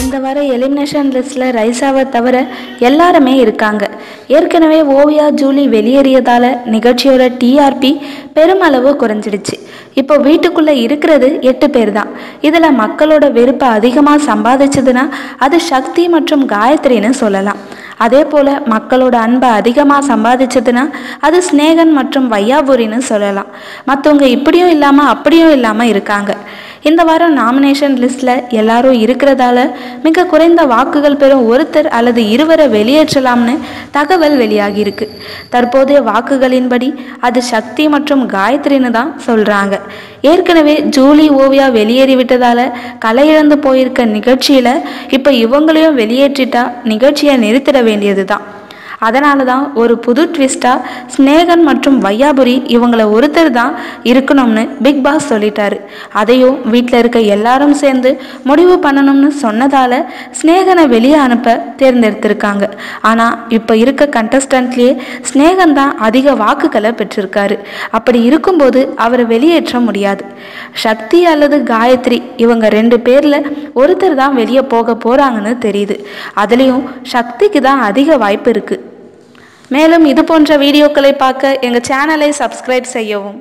இந்த வர எலிமினேஷன் லிஸ்ட்டில் ரைசாவை தவிர எல்லாருமே இருக்காங்க. ஏற்கனவே ஓவியா ஜூலி வெளியேறியதால் நிகழ்ச்சியோட டிஆர்பி பெருமளவு குறைஞ்சிடுச்சு. இப்போ வீட்டுக்குள்ளே இருக்கிறது எட்டு பேர் தான் இதில் மக்களோட வெறுப்பை அதிகமாக சம்பாதிச்சதுன்னா அது சக்தி மற்றும் காயத்ரின்னு சொல்லலாம். அதே போல் மக்களோட அன்பை அதிகமாக சம்பாதிச்சதுன்னா அது ஸ்நேகன் மற்றும் வையாபுரின்னு சொல்லலாம். மற்றவங்க இப்படியும் இல்லாமல் அப்படியும் இல்லாமல் இருக்காங்க. இந்த வாரம் நாமினேஷன் லிஸ்ட்டில் எல்லாரும் இருக்கிறதால மிக குறைந்த வாக்குகள் பெறும் ஒருத்தர் அல்லது இருவரை வெளியேற்றலாம்னு தகவல் வெளியாகியிருக்கு. தற்போதைய வாக்குகளின்படி அது சக்தி மற்றும் காயத்ரின்னு தான் சொல்கிறாங்க ஏற்கனவே ஜூலி ஓவியா வெளியேறி விட்டதால கலை இழந்து போயிருக்க நிகழ்ச்சியில் இப்போ இவங்களையும் வெளியேற்றிட்டா நிகழ்ச்சியை நிறுத்திட வேண்டியது தான் அதனால தான் ஒரு புது ட்விஸ்டாக ஸ்நேகன் மற்றும் வையாபுரி இவங்கள ஒருத்தர் தான் இருக்கணும்னு பிக் பாஸ் சொல்லிட்டாரு. அதையும் வீட்டில் இருக்க எல்லாரும் சேர்ந்து முடிவு பண்ணணும்னு சொன்னதால் ஸ்நேகனை வெளியே அனுப்ப தேர்ந்தெடுத்திருக்காங்க. ஆனால் இப்போ இருக்க கண்டஸ்டன்ட்லேயே ஸ்நேகன் தான் அதிக வாக்குகளை பெற்றிருக்காரு. அப்படி இருக்கும்போது அவரை வெளியேற்ற முடியாது. சக்தி அல்லது காயத்ரி இவங்க ரெண்டு பேரில் ஒருத்தர் தான் வெளியே போக போகிறாங்கன்னு தெரியுது. அதுலேயும் சக்திக்கு தான் அதிக வாய்ப்பு இருக்குது மேலும் இது போன்ற வீடியோக்களை பார்க்க எங்கள் சேனலை சப்ஸ்கிரைப் செய்யவும்.